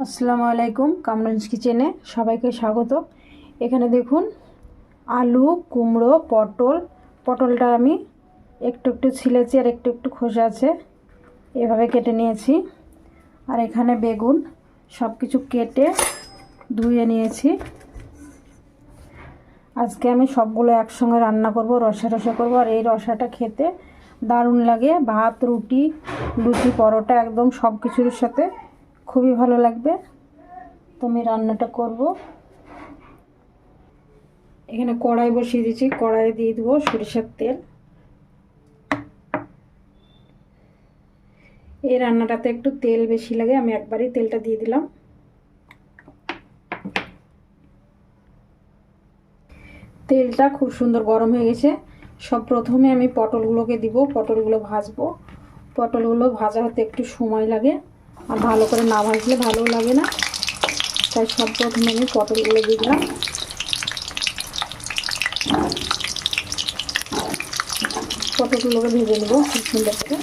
আসসালামু আলাইকুম কামরাঞ্জ কিচেনে সবাইকে স্বাগত। এখানে দেখুন, আলু, কুমড়ো, পটল। পটলটা আমি একটু একটু ছিলেছি আর একটু একটু খোসা আছে, এভাবে কেটে নিয়েছি। আর এখানে বেগুন সব কিছু কেটে ধুয়ে নিয়েছি। আজকে আমি সবগুলো একসঙ্গে রান্না করব, রসা রসা করব। আর এই রসাটা খেতে দারুণ লাগে। ভাত, রুটি, লুচি, পরোটা, একদম সব কিছুর সাথে খুবই ভালো লাগবে। তো আমি রান্নাটা করব। এখানে কড়াই বসিয়ে দিয়েছি। কড়াই দিয়ে দেবো সরিষার তেল। এই রান্নাটাতে একটু তেল বেশি লাগে। আমি একবারই তেলটা দিয়ে দিলাম। তেলটা খুব সুন্দর গরম হয়ে গেছে। সব প্রথমে আমি পটলগুলোকে দিব। পটলগুলো ভাজবো। পটলগুলো ভাজা হতে একটু সময় লাগে। আর ভালো করে না ভাজলে ভালোও লাগে না। তাই সব প্রথমে আমি পটলগুলো দিলাম। পটলগুলোকে ভেজে নেব খুব সুন্দর করে।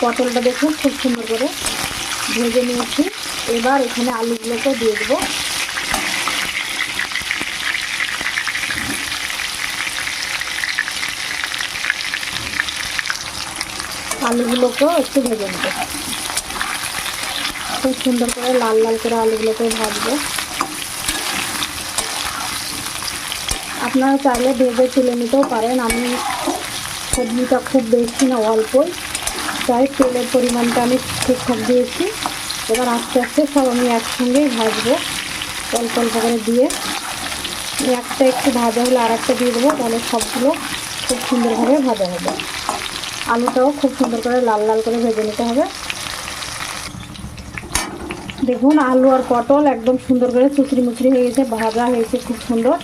পটলটা দেখুন খুব সুন্দর করে ভেজে নিয়েছি। এবার এখানে আলুগুলোকে দিয়ে দেবো। আলুগুলোকেও একটু ভেজে নেব খুব সুন্দর করে লাল লাল করে আলুগুলোকে ভাজবো। আপনারা চাইলে ভেজে তুলে নিতেও পারেন। আমি সবজিটা খুব বেশি না, অল্পই। তাই তেলের পরিমাণটা আমি ঠিকঠাক দিয়েছি। এবার আস্তে আস্তে সব আমি একসঙ্গেই ভাজবো। অল্প অল্প করে দিয়ে একটা একটু ভাজা হলে আর একটা দিয়ে দেবো, তাহলে সবগুলো খুব সুন্দরভাবে ভাজা হবে। আলুটাও খুব সুন্দর করে লাল লাল করে ভেজে নিতে হবে। দেখুন, আলু আর পটল একদম সুন্দর করে চুচড়ি মুচড়ি হয়ে গেছে, ভাজা হয়েছে খুব সুন্দর।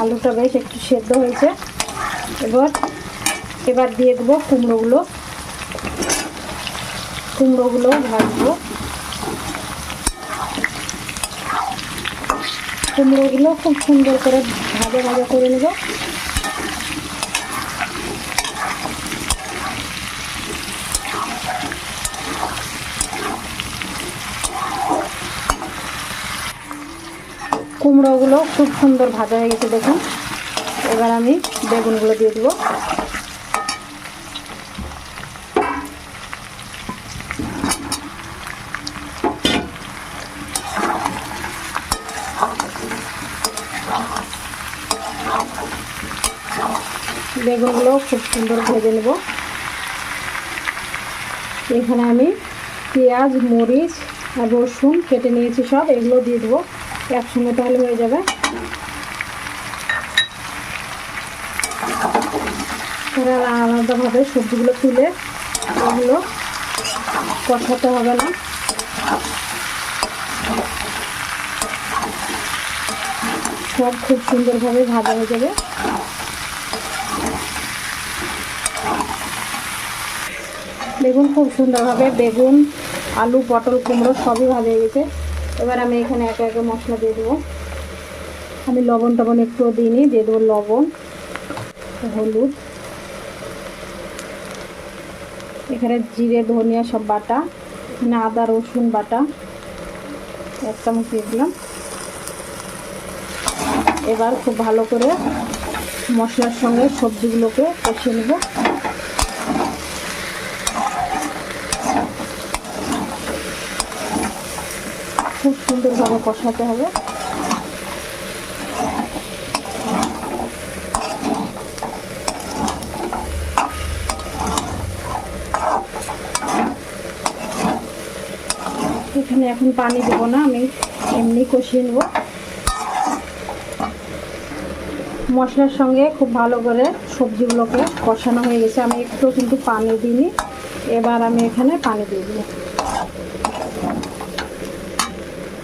আলুটা বেশ একটু সেদ্ধ হয়েছে। এবার এবার দিয়ে দেবো কুমড়োগুলো। কুমড়োগুলো ভাজবো। কুমড়োগুলো খুব সুন্দর করে ভাজা ভাজা করে নেব। কুমড়োগুলো খুব সুন্দর ভাজা হয়ে গেছে, দেখুন। এবার আমি বেগুনগুলো দিয়ে দেবো। বেগুনগুলো খুব সুন্দর ভেজে নেব। এখানে আমি পেঁয়াজ, মরিচ আর রসুন কেটে নিয়েছি সব, এগুলো দিয়ে দেবো। একসঙ্গে তাহলে হয়ে যাবে। আলাদাভাবে সবজিগুলো তুলে ওগুলো কষাতে হবে না। সব খুব সুন্দরভাবে ভাজা হয়ে যাবে। বেগুন খুব সুন্দরভাবে বেগুন, আলু, পটল, কুমড়ো সবই ভাজা হয়ে গেছে। এবার আমি এখানে একে একে মশলা দিয়ে দেবো। আমি লবণ টবণ একটুও দিইনি, দিয়ে দেবো লবণ, হলুদ। এখানে জিরে, ধনিয়া সব বাটা, এখানে আদা, রসুন বাটা, এক চামচ দিয়ে দিলাম। এবার খুব ভালো করে মশলার সঙ্গে সবজিগুলোকে কষিয়ে নেব। খুব সুন্দরভাবে কষাতে হবে। এখানে এখন পানি দেবো না, আমি এমনি কষিয়ে নেব। মশলার সঙ্গে খুব ভালো করে সবজিগুলোকে কষানো হয়ে গেছে। আমি একটু কিন্তু পানি দিইনি, এবার আমি এখানে পানি দিয়ে দেবো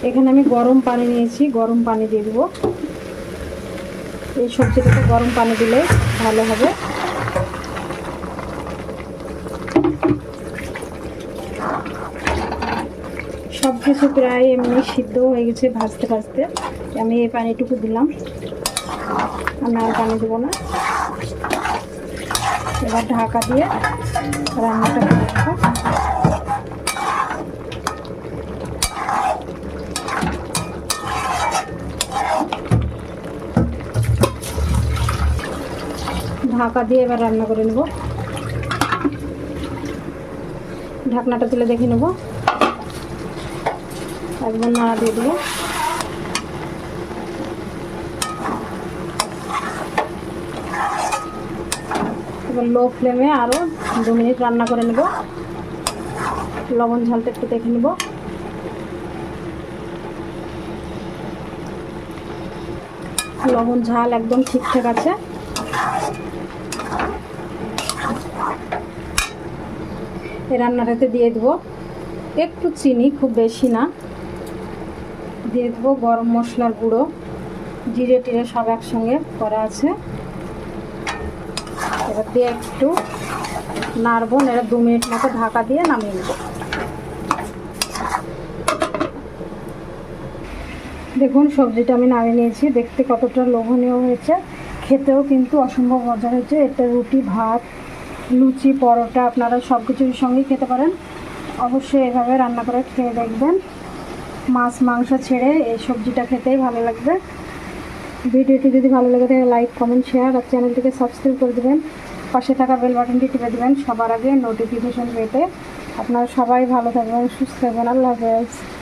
এখানে আমি গরম পানি নিয়েছি, গরম পানি দিয়ে দেবো। এই সবজিটাতে গরম পানি দিলে ভালো হবে। সব কিছু প্রায় এমনি সিদ্ধ হয়ে গেছে ভাজতে ভাজতে। আমি এই পানিটুকু দিলাম। আমি আর পানি দেবো না। এবার ঢাকা দিয়ে রান্নাটা করে ঢাকা দিয়ে এবার রান্না করে নেব। ঢাকনাটা তুলে দেখে নেব। একবার নাড়া দিয়ে দেবো। এবার লো ফ্লেমে আরও দু মিনিট রান্না করে নেব। লবণ ঝালটা একটু দেখে নেব। লবণ ঝাল একদম ঠিকঠাক আছে। এই রান্নাটাতে দিয়ে দেবো। একটু চিনি, খুব বেশি না। দিয়ে দেবো গরম মশলার গুঁড়ো। জিরে টিরে সব একসঙ্গে করা আছে। এবার দিয়ে একটু নাড়বো এবার দু মিনিট মতো ঢাকা দিয়ে নামিয়ে নেব। দেখুন, সবজিটা আমি নামিয়ে নিয়েছি। দেখতে কতটা লোভনীয় হয়েছে। খেতেও কিন্তু অসম্ভব মজা হয়েছে। এটা রুটি, ভাত লুচি, পরোটা, আপনারা সব কিছুর সঙ্গেই খেতে পারেন। অবশ্যই এভাবে রান্না করে খেয়ে দেখবেন। মাছ, মাংস ছেড়ে এই সবজিটা খেতেই ভালো লাগবে। ভিডিওটি যদি ভালো লাগে থাকে লাইক কমেন্ট শেয়ার আর চ্যানেলটিকে সাবস্ক্রাইব করে দেবেন। পাশে থাকা বেল বাটনটি টিপে দেবেন। সবার আগে নোটিফিকেশন পেতে। আপনারা সবাই ভালো থাকবেন, সুস্থ থাকবেন। আল্লাহ হাফেজ।